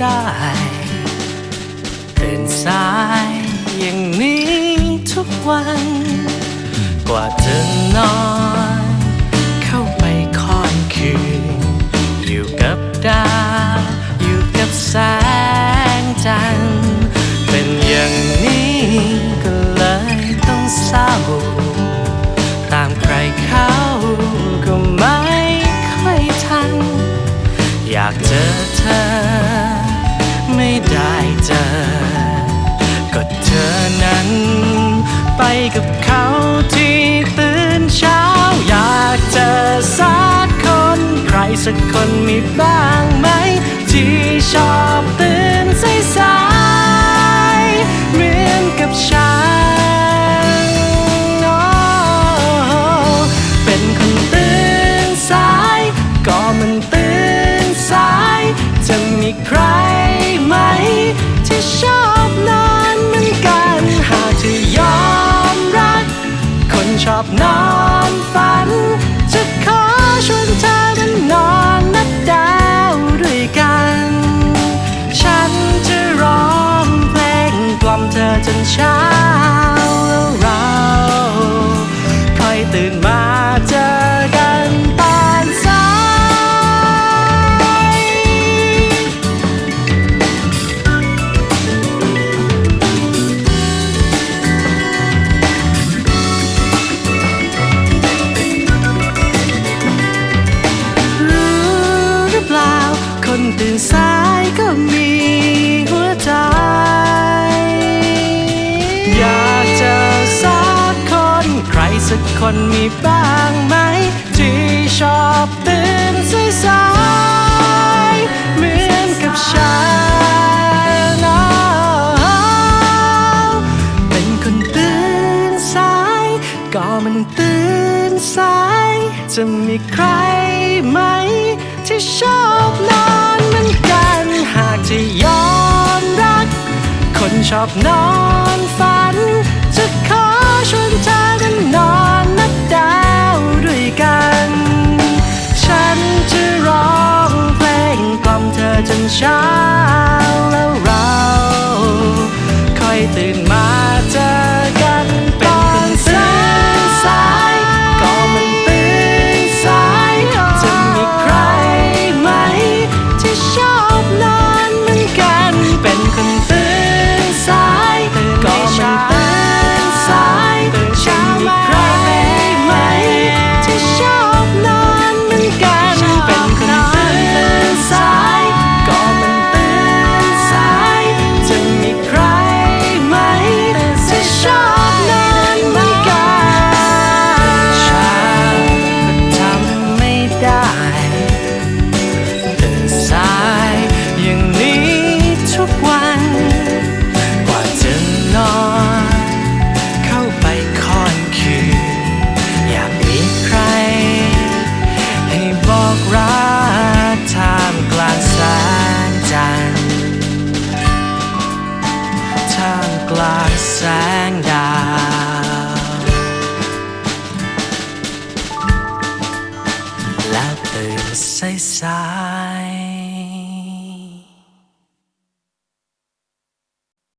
ได้ตื่นสายอย่างนี้ทุกวัน กว่าจะนอนเข้าไปคอนคืน อยู่กับดาวอยู่กับแสงจันทร์เป็นอย่างนี้ก็เลยต้องเศร้า เจอ ก็เธอนั้น ไปกับเขาที่ตื่นเช้า อยากเจอสักคน ใครสักคนมีบ้างไหม ที่ชอบ จนเช้าแล้วเราค่อยตื่นมาเจอกันตอนสายรู้หรือเปล่า คนตื่นสายก็มี คนมีบ้างไหม ที่ชอบตื่นสายสายๆเหมือนกับฉันเป็นคนตื่นสาย ก็มันตื่นสาย จะมีใครไหม ที่ชอบนอนเหมือนกัน หากจะยอมรัก คนชอบนอน เช้าแล้วเราค่อยตื่นมาเจอ ท่ามกลาง